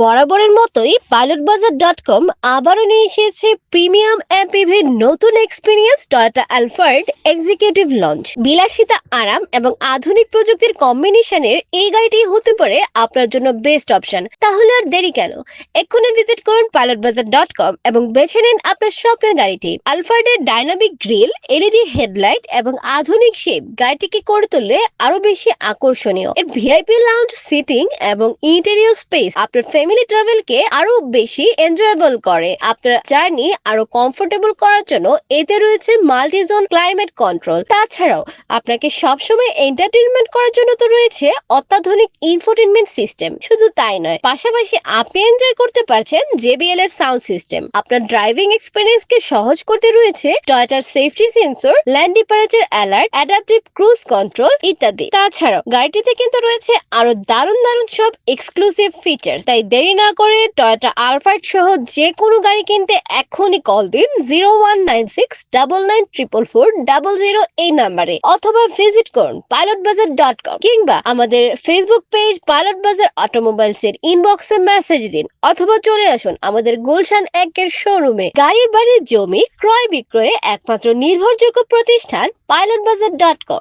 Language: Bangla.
বরাবরের মতোই পাইলট বাজার ডট কম আবারও নিয়ে এসেছে প্রিমিয়াম এমপিভির নতুন experience Toyota Alphard executive launch বিলাসিতা আরাম এবং আধুনিক প্রযুক্তির কম্বিনেশনের এই গাড়িটি হতে পারে আপনার জন্য বেস্ট অপশন তাহলে আর দেরি কেন? এক্ষুনি ভিজিট করুন পাইলট বাজার ডট কম এবং বেছে নিন আপনার স্বপ্নের গাড়িটি। আলফার্ডের ডাইনামিক গ্রিল এলইডি হেডলাইট এবং আধুনিক শেপ গাড়িটিকে করে তুললে আরও বেশি আকর্ষণীয়। এর ভিআইপি লাউঞ্জ সিটিং এবং ইন্টেরিয়র স্পেস আপনার ফ্যামিলি ট্রাভেলকে আরও বেশি এনজয়েবল করে। আপনার জার্নি আরও কমফোর্টেবল করার জন্য এতে রয়েছে মাল্টি জোন ক্লাইমেট কন্ট্রোল তাছাড়াও আপনাকে সবসময় এন্টারটেনমেন্ট করার জন্য তো রয়েছে অত্যাধুনিক ইনফোটেনমেন্ট সিস্টেম শুধু তাই নয়, পাশাপাশি আপনি এনজয় করতে পারছেন জেবিএল এর সাউন্ড সিস্টেম আপনার ড্রাইভিং এক্সপিরিয়েন্স কে সহজ করতে রয়েছে টয়োটার safety sensor lane departure alert adaptive cruise control ইত্যাদি। তাছাড়াও গাড়িটিতে কিন্তু রয়েছে আরও দারুণ দারুণ সব এক্সক্লুসিভ ফিচার্স তাই দেরি না করে টয়োটা আলফার্ড সহ যে কোনো গাড়ি কিনতে এখনই কল দিন zero one nine six double nine triple four double zero এই নাম্বারে অথবা ভিজিট করুন পাইলট বাজার ডট কম কিংবা আমাদের Facebook page Pilot Bazar automobiles এর ইনবক্সে মেসেজ দিন অথবা চলে আসুন আমাদের গুলশান এক একের শোরুমে গাড়ি, বাড়ির জমি ক্রয় বিক্রয়ে একমাত্র নির্ভরযোগ্য প্রতিষ্ঠান পাইলট বাজার ডট কম